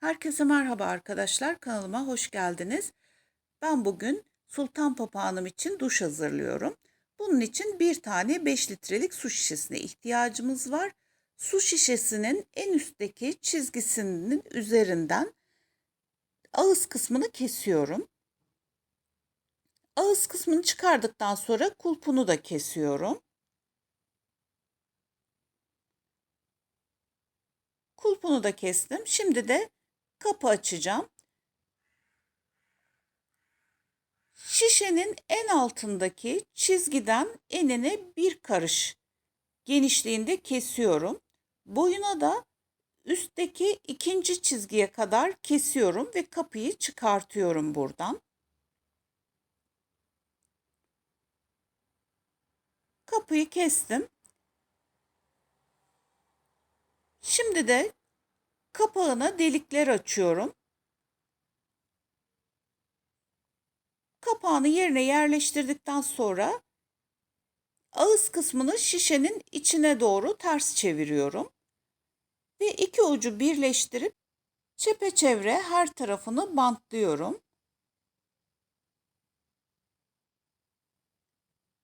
Herkese merhaba arkadaşlar. Kanalıma hoş geldiniz. Ben bugün sultan papağanım için duş hazırlıyorum. Bunun için bir tane 5 litrelik su şişesine ihtiyacımız var. Su şişesinin en üstteki çizgisinin üzerinden ağız kısmını kesiyorum. Ağız kısmını çıkardıktan sonra kulpunu da kesiyorum. Kulpunu da kestim. Şimdi de kapı açacağım. Şişenin en altındaki çizgiden enine bir karış genişliğinde kesiyorum. Boyuna da üstteki ikinci çizgiye kadar kesiyorum ve kapıyı çıkartıyorum buradan. Kapıyı kestim. Şimdi de kapağına delikler açıyorum. Kapağını yerine yerleştirdikten sonra ağız kısmını şişenin içine doğru ters çeviriyorum. Ve iki ucu birleştirip çepeçevre her tarafını bantlıyorum.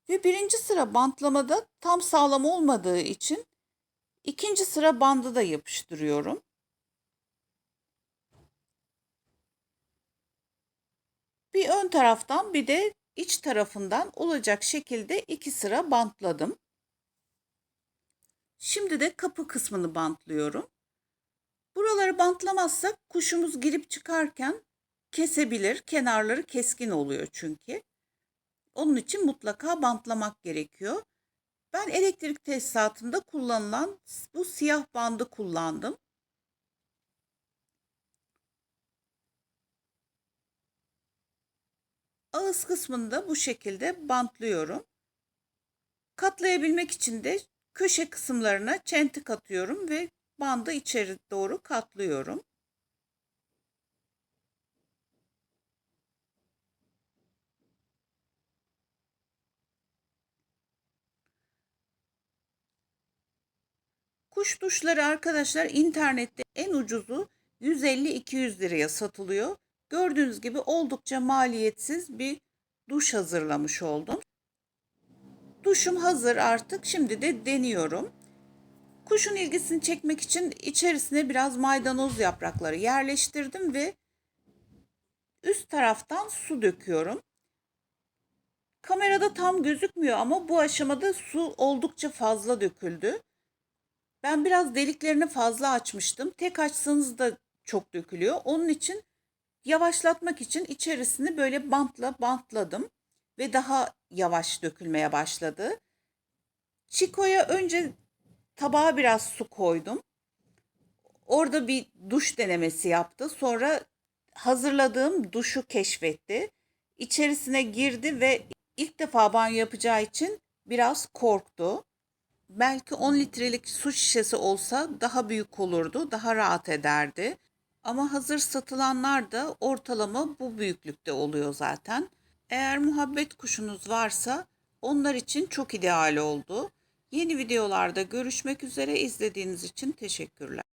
Ve birinci sıra bantlamada tam sağlam olmadığı için ikinci sıra bandı da yapıştırıyorum. Bir ön taraftan bir de iç tarafından olacak şekilde iki sıra bantladım. Şimdi de kapı kısmını bantlıyorum. Buraları bantlamazsak kuşumuz girip çıkarken kesebilir. Kenarları keskin oluyor çünkü. Onun için mutlaka bantlamak gerekiyor. Ben elektrik tesisatında kullanılan bu siyah bandı kullandım. Ağız kısmını da bu şekilde bantlıyorum. Katlayabilmek için de köşe kısımlarına çentik atıyorum ve bandı içeri doğru katlıyorum. Kuş duşları arkadaşlar internette en ucuzu 150-200 liraya satılıyor. Gördüğünüz gibi oldukça maliyetsiz bir duş hazırlamış oldum. Duşum hazır artık. Şimdi de deniyorum. Kuşun ilgisini çekmek için içerisine biraz maydanoz yaprakları yerleştirdim ve üst taraftan su döküyorum. Kamerada tam gözükmüyor ama bu aşamada su oldukça fazla döküldü. Ben biraz deliklerini fazla açmıştım. Tek açsanız da çok dökülüyor. Onun için yavaşlatmak için içerisini böyle bantla bantladım ve daha yavaş dökülmeye başladı. Çiko'ya önce tabağa biraz su koydum. Orada bir duş denemesi yaptı. Sonra hazırladığım duşu keşfetti. İçerisine girdi ve ilk defa banyo yapacağı için biraz korktu. Belki 10 litrelik su şişesi olsa daha büyük olurdu, daha rahat ederdi. Ama hazır satılanlar da ortalama bu büyüklükte oluyor zaten. Eğer muhabbet kuşunuz varsa onlar için çok ideal oldu. Yeni videolarda görüşmek üzere izlediğiniz için teşekkürler.